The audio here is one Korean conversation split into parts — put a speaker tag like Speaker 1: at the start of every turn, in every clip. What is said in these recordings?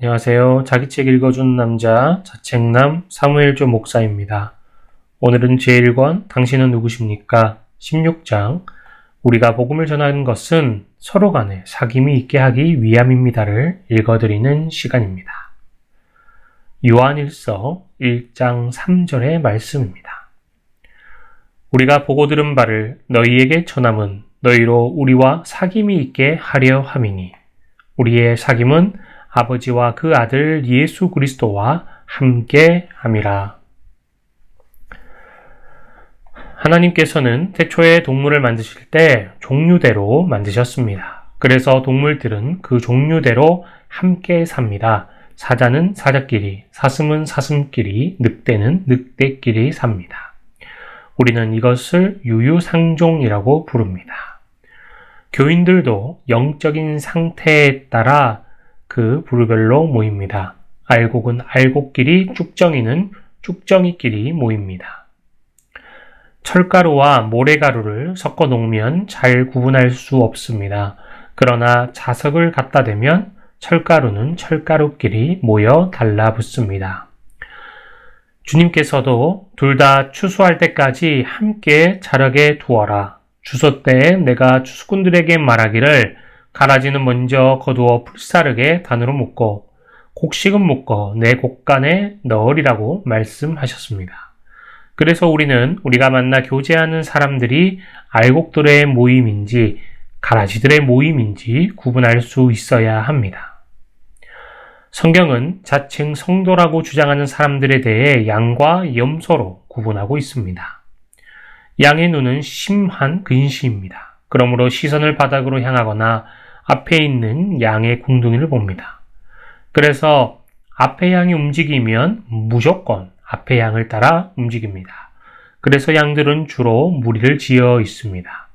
Speaker 1: 안녕하세요. 자기책 읽어주는 남자 자책남 사무엘조 목사입니다. 오늘은 제1권 당신은 누구십니까? 16장 우리가 복음을 전하는 것은 서로 간에 사귐이 있게 하기 위함입니다를 읽어드리는 시간입니다. 요한일서 1장 3절의 말씀입니다. 우리가 보고 들은 바를 너희에게 전함은 너희로 우리와 사귐이 있게 하려 함이니 우리의 사귐은 아버지와 그 아들 예수 그리스도와 함께 함이라. 하나님께서는 태초에 동물을 만드실 때 종류대로 만드셨습니다. 그래서 동물들은 그 종류대로 함께 삽니다. 사자는 사자끼리, 사슴은 사슴끼리, 늑대는 늑대끼리 삽니다. 우리는 이것을 유유상종이라고 부릅니다. 교인들도 영적인 상태에 따라 그 부류별로 모입니다. 알곡은 알곡끼리, 쭉정이는 쭉정이끼리 모입니다. 철가루와 모래가루를 섞어 놓으면 잘 구분할 수 없습니다. 그러나 자석을 갖다 대면 철가루는 철가루끼리 모여 달라붙습니다. 주님께서도 둘 다 추수할 때까지 함께 자라게 두어라. 주소 때에 내가 추수꾼들에게 말하기를 가라지는 먼저 거두어 풀사르게 단으로 묶고 곡식은 묶어 내 곡간에 넣으리라고 말씀하셨습니다. 그래서 우리는 우리가 만나 교제하는 사람들이 알곡들의 모임인지 가라지들의 모임인지 구분할 수 있어야 합니다. 성경은 자칭 성도라고 주장하는 사람들에 대해 양과 염소로 구분하고 있습니다. 양의 눈은 심한 근시입니다. 그러므로 시선을 바닥으로 향하거나 앞에 있는 양의 궁둥이를 봅니다. 그래서 앞에 양이 움직이면 무조건 앞에 양을 따라 움직입니다. 그래서 양들은 주로 무리를 지어 있습니다.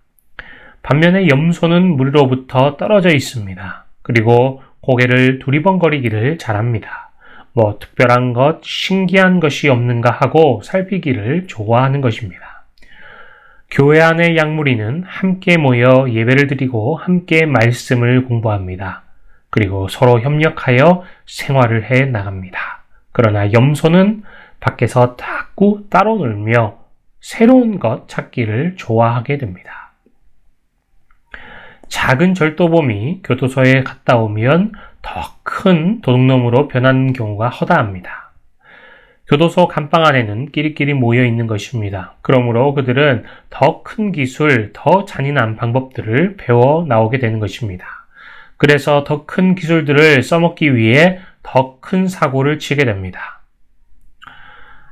Speaker 1: 반면에 염소는 무리로부터 떨어져 있습니다. 그리고 고개를 두리번거리기를 잘합니다. 뭐 특별한 것, 신기한 것이 없는가 하고 살피기를 좋아하는 것입니다. 교회 안의 양무리는 함께 모여 예배를 드리고 함께 말씀을 공부합니다. 그리고 서로 협력하여 생활을 해 나갑니다. 그러나 염소는 밖에서 자꾸 따로 놀며 새로운 것 찾기를 좋아하게 됩니다. 작은 절도범이 교도소에 갔다 오면 더 큰 도둑놈으로 변하는 경우가 허다합니다. 교도소 감방 안에는 끼리끼리 모여 있는 것입니다. 그러므로 그들은 더 큰 기술, 더 잔인한 방법들을 배워 나오게 되는 것입니다. 그래서 더 큰 기술들을 써먹기 위해 더 큰 사고를 치게 됩니다.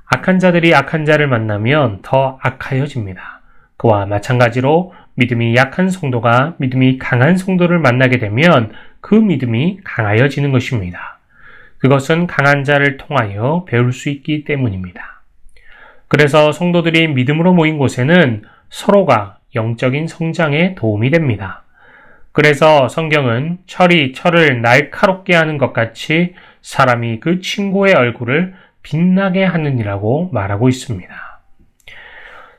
Speaker 1: 악한 자들이 악한 자를 만나면 더 악하여집니다. 그와 마찬가지로 믿음이 약한 성도가 믿음이 강한 성도를 만나게 되면 그 믿음이 강하여지는 것입니다. 그것은 강한 자를 통하여 배울 수 있기 때문입니다. 그래서 성도들이 믿음으로 모인 곳에는 서로가 영적인 성장에 도움이 됩니다. 그래서 성경은 철이 철을 날카롭게 하는 것 같이 사람이 그 친구의 얼굴을 빛나게 하느니라고 말하고 있습니다.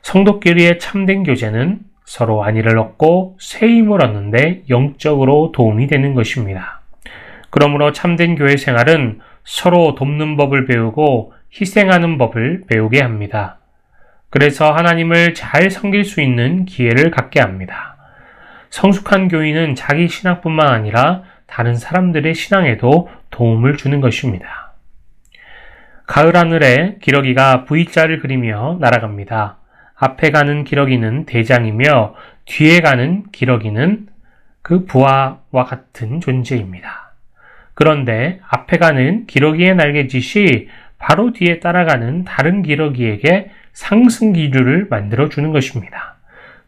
Speaker 1: 성도끼리의 참된 교제는 서로 안위를 얻고 새 힘을 얻는데 영적으로 도움이 되는 것입니다. 그러므로 참된 교회 생활은 서로 돕는 법을 배우고 희생하는 법을 배우게 합니다. 그래서 하나님을 잘 섬길 수 있는 기회를 갖게 합니다. 성숙한 교인은 자기 신앙뿐만 아니라 다른 사람들의 신앙에도 도움을 주는 것입니다. 가을 하늘에 기러기가 V자를 그리며 날아갑니다. 앞에 가는 기러기는 대장이며 뒤에 가는 기러기는 그 부하와 같은 존재입니다. 그런데 앞에 가는 기러기의 날개짓이 바로 뒤에 따라가는 다른 기러기에게 상승 기류를 만들어 주는 것입니다.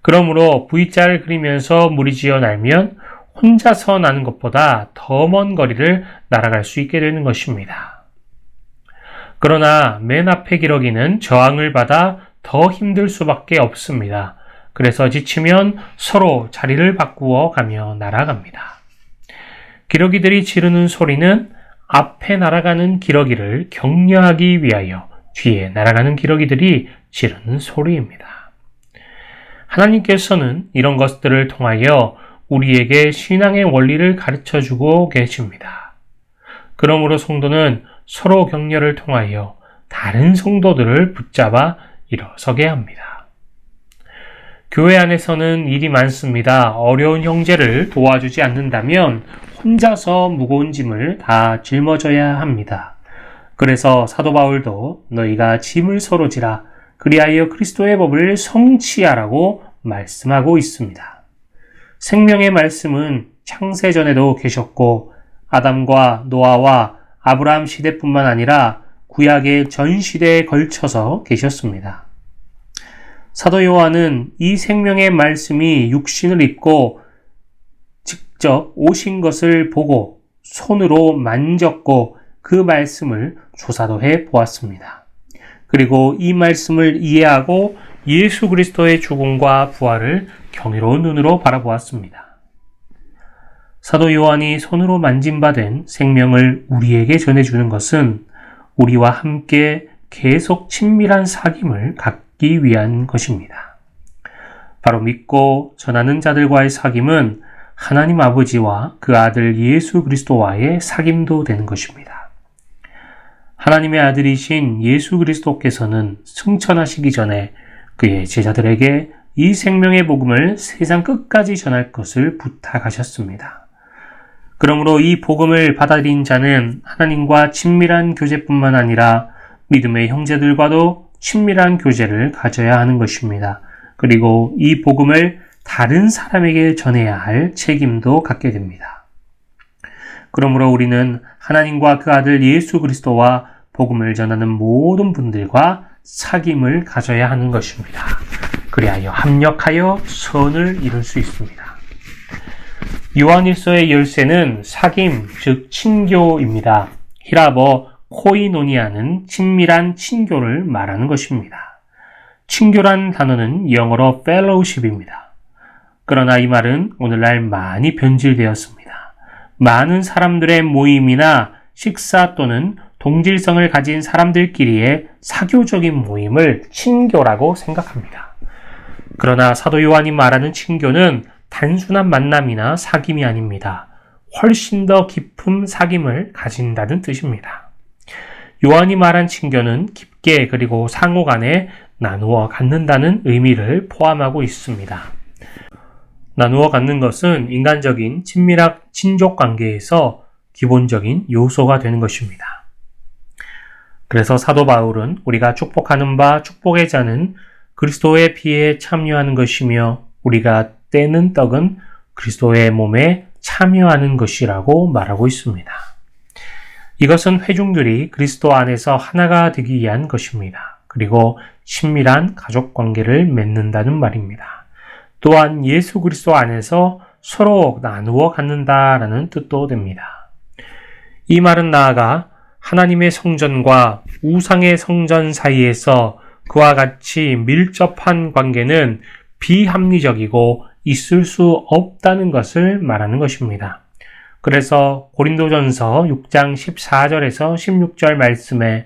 Speaker 1: 그러므로 V자를 그리면서 무리지어 날면 혼자서 나는 것보다 더 먼 거리를 날아갈 수 있게 되는 것입니다. 그러나 맨 앞에 기러기는 저항을 받아 더 힘들 수밖에 없습니다. 그래서 지치면 서로 자리를 바꾸어 가며 날아갑니다. 기러기들이 지르는 소리는 앞에 날아가는 기러기를 격려하기 위하여 뒤에 날아가는 기러기들이 지르는 소리입니다. 하나님께서는 이런 것들을 통하여 우리에게 신앙의 원리를 가르쳐 주고 계십니다. 그러므로 성도는 서로 격려를 통하여 다른 성도들을 붙잡아 일어서게 합니다. 교회 안에서는 일이 많습니다. 어려운 형제를 도와주지 않는다면 혼자서 무거운 짐을 다 짊어져야 합니다. 그래서 사도 바울도 너희가 짐을 서로 지라 그리하여 그리스도의 법을 성취하라고 말씀하고 있습니다. 생명의 말씀은 창세전에도 계셨고 아담과 노아와 아브라함 시대뿐만 아니라 구약의 전 시대에 걸쳐서 계셨습니다. 사도 요한은 이 생명의 말씀이 육신을 입고 직접 오신 것을 보고 손으로 만졌고 그 말씀을 조사도 해 보았습니다. 그리고 이 말씀을 이해하고 예수 그리스도의 죽음과 부활을 경이로운 눈으로 바라보았습니다. 사도 요한이 손으로 만진 바 된 생명을 우리에게 전해주는 것은 우리와 함께 계속 친밀한 사귐을 갖기 위한 것입니다. 바로 믿고 전하는 자들과의 사귐은 하나님 아버지와 그 아들 예수 그리스도와의 사귐도 되는 것입니다. 하나님의 아들이신 예수 그리스도께서는 승천하시기 전에 그의 제자들에게 이 생명의 복음을 세상 끝까지 전할 것을 부탁하셨습니다. 그러므로 이 복음을 받아들인 자는 하나님과 친밀한 교제뿐만 아니라 믿음의 형제들과도 친밀한 교제를 가져야 하는 것입니다. 그리고 이 복음을 다른 사람에게 전해야 할 책임도 갖게 됩니다. 그러므로 우리는 하나님과 그 아들 예수 그리스도와 복음을 전하는 모든 분들과 사귐을 가져야 하는 것입니다. 그리하여 합력하여 선을 이룰 수 있습니다. 요한일서의 열쇠는 사귐, 즉 친교입니다. 히라버 코이노니아는 친밀한 친교를 말하는 것입니다. 친교란 단어는 영어로 fellowship입니다. 그러나 이 말은 오늘날 많이 변질되었습니다. 많은 사람들의 모임이나 식사 또는 동질성을 가진 사람들끼리의 사교적인 모임을 친교라고 생각합니다. 그러나 사도 요한이 말하는 친교는 단순한 만남이나 사귐이 아닙니다. 훨씬 더 깊은 사귐을 가진다는 뜻입니다. 요한이 말한 친교는 깊게 그리고 상호 간에 나누어 갖는다는 의미를 포함하고 있습니다. 나누어 갖는 것은 인간적인 친밀한 친족 관계에서 기본적인 요소가 되는 것입니다. 그래서 사도 바울은 우리가 축복하는 바 축복의 자는 그리스도의 피에 참여하는 것이며 우리가 떼는 떡은 그리스도의 몸에 참여하는 것이라고 말하고 있습니다. 이것은 회중들이 그리스도 안에서 하나가 되기 위한 것입니다. 그리고 친밀한 가족 관계를 맺는다는 말입니다. 또한 예수 그리스도 안에서 서로 나누어 갖는다라는 뜻도 됩니다. 이 말은 나아가 하나님의 성전과 우상의 성전 사이에서 그와 같이 밀접한 관계는 비합리적이고 있을 수 없다는 것을 말하는 것입니다. 그래서 고린도전서 6장 14절에서 16절 말씀에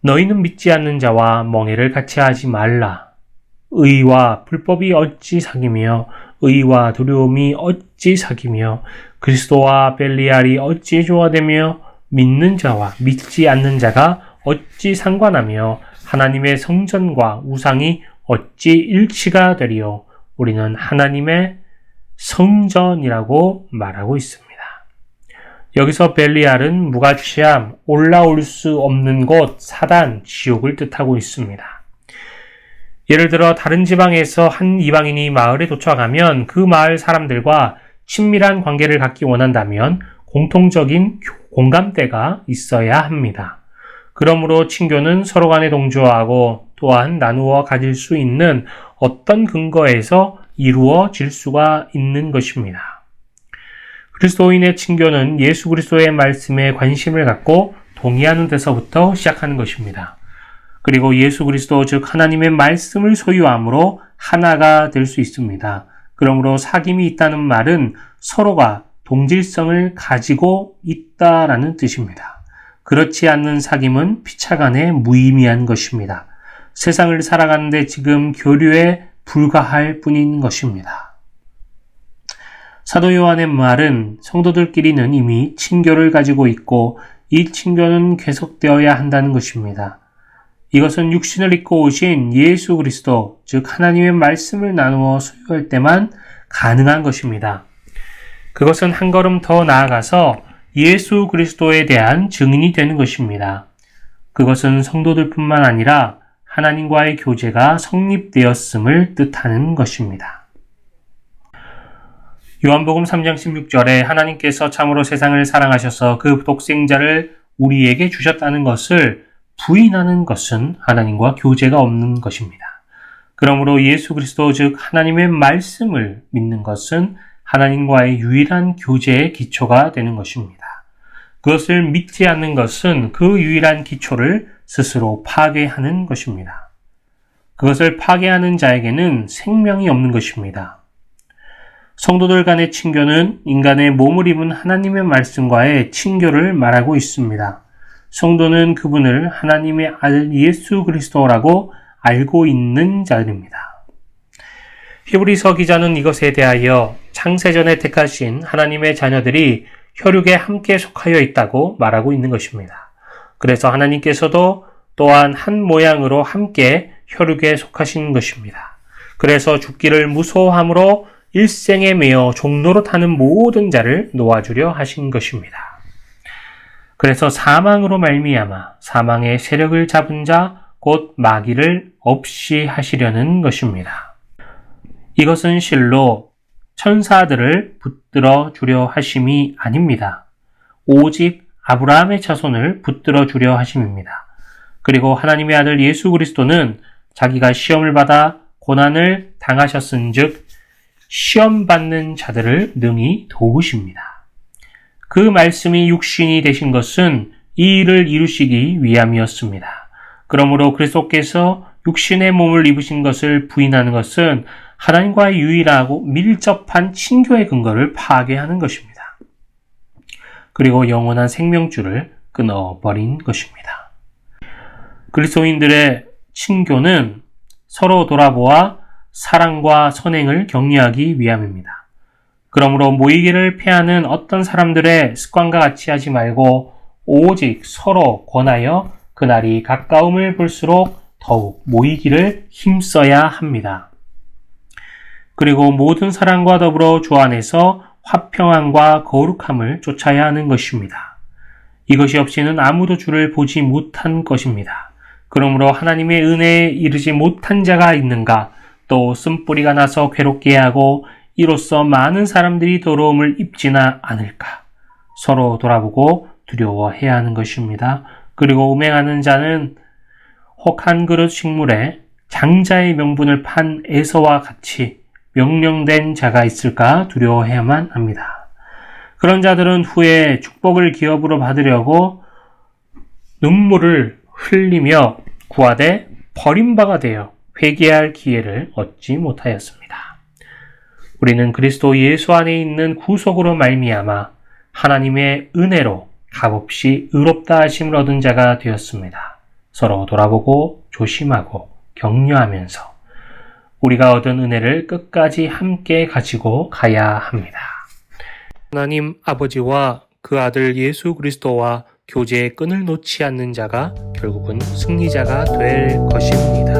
Speaker 1: 너희는 믿지 않는 자와 멍해를 같이 하지 말라. 의와 불법이 어찌 사귀며 의와 두려움이 어찌 사귀며 그리스도와 벨리알이 어찌 조화되며 믿는 자와 믿지 않는 자가 어찌 상관하며 하나님의 성전과 우상이 어찌 일치가 되리요. 우리는 하나님의 성전이라고 말하고 있습니다. 여기서 벨리알은 무가치함, 올라올 수 없는 곳, 사단, 지옥을 뜻하고 있습니다. 예를 들어 다른 지방에서 한 이방인이 마을에 도착하면 그 마을 사람들과 친밀한 관계를 갖기 원한다면 공통적인 공감대가 있어야 합니다. 그러므로 친교는 서로 간에 동조하고 또한 나누어 가질 수 있는 어떤 근거에서 이루어질 수가 있는 것입니다. 그리스도인의 친교는 예수 그리스도의 말씀에 관심을 갖고 동의하는 데서부터 시작하는 것입니다. 그리고 예수 그리스도 즉 하나님의 말씀을 소유함으로 하나가 될 수 있습니다. 그러므로 사귐이 있다는 말은 서로가 동질성을 가지고 있다라는 뜻입니다. 그렇지 않는 사귐은 피차간에 무의미한 것입니다. 세상을 살아가는데 지금 교류에 불과할 뿐인 것입니다. 사도 요한의 말은 성도들끼리는 이미 친교를 가지고 있고 이 친교는 계속되어야 한다는 것입니다. 이것은 육신을 입고 오신 예수 그리스도, 즉 하나님의 말씀을 나누어 소유할 때만 가능한 것입니다. 그것은 한 걸음 더 나아가서 예수 그리스도에 대한 증인이 되는 것입니다. 그것은 성도들뿐만 아니라 하나님과의 교제가 성립되었음을 뜻하는 것입니다. 요한복음 3장 16절에 하나님께서 참으로 세상을 사랑하셔서 그 독생자를 우리에게 주셨다는 것을 부인하는 것은 하나님과 교제가 없는 것입니다. 그러므로 예수 그리스도 즉 하나님의 말씀을 믿는 것은 하나님과의 유일한 교제의 기초가 되는 것입니다. 그것을 믿지 않는 것은 그 유일한 기초를 스스로 파괴하는 것입니다. 그것을 파괴하는 자에게는 생명이 없는 것입니다. 성도들 간의 친교는 인간의 몸을 입은 하나님의 말씀과의 친교를 말하고 있습니다. 성도는 그분을 하나님의 아들 예수 그리스도라고 알고 있는 자들입니다. 히브리서 기자는 이것에 대하여 창세전에 택하신 하나님의 자녀들이 혈육에 함께 속하여 있다고 말하고 있는 것입니다. 그래서 하나님께서도 또한 한 모양으로 함께 혈육에 속하신 것입니다. 그래서 죽기를 무소함으로 일생에 매여 종로로 타는 모든 자를 놓아주려 하신 것입니다. 그래서 사망으로 말미암아 사망의 세력을 잡은 자 곧 마귀를 없이 하시려는 것입니다. 이것은 실로 천사들을 붙들어 주려 하심이 아닙니다. 오직 아브라함의 자손을 붙들어 주려 하심입니다. 그리고 하나님의 아들 예수 그리스도는 자기가 시험을 받아 고난을 당하셨은즉 시험 받는 자들을 능히 도우십니다. 그 말씀이 육신이 되신 것은 이 일을 이루시기 위함이었습니다. 그러므로 그리스도께서 육신의 몸을 입으신 것을 부인하는 것은 하나님과의 유일하고 밀접한 친교의 근거를 파괴하는 것입니다. 그리고 영원한 생명줄을 끊어버린 것입니다. 그리스도인들의 친교는 서로 돌아보아 사랑과 선행을 격려하기 위함입니다. 그러므로 모이기를 피하는 어떤 사람들의 습관과 같이 하지 말고 오직 서로 권하여 그날이 가까움을 볼수록 더욱 모이기를 힘써야 합니다. 그리고 모든 사랑과 더불어 주 안에서 화평함과 거룩함을 쫓아야 하는 것입니다. 이것이 없이는 아무도 주를 보지 못한 것입니다. 그러므로 하나님의 은혜에 이르지 못한 자가 있는가, 또 쓴뿌리가 나서 괴롭게 하고 이로써 많은 사람들이 더러움을 입지나 않을까. 서로 돌아보고 두려워해야 하는 것입니다. 그리고 음행하는 자는 혹 한 그릇 식물에 장자의 명분을 판 에서와 같이 명령된 자가 있을까 두려워해야만 합니다. 그런 자들은 후에 축복을 기업으로 받으려고 눈물을 흘리며 구하되 버림바가 되어 회개할 기회를 얻지 못하였습니다. 우리는 그리스도 예수 안에 있는 구속으로 말미암아 하나님의 은혜로 값없이 의롭다 하심을 얻은 자가 되었습니다. 서로 돌아보고 조심하고 격려하면서 우리가 얻은 은혜를 끝까지 함께 가지고 가야 합니다. 하나님 아버지와 그 아들 예수 그리스도와 교제의 끈을 놓지 않는 자가 결국은 승리자가 될 것입니다.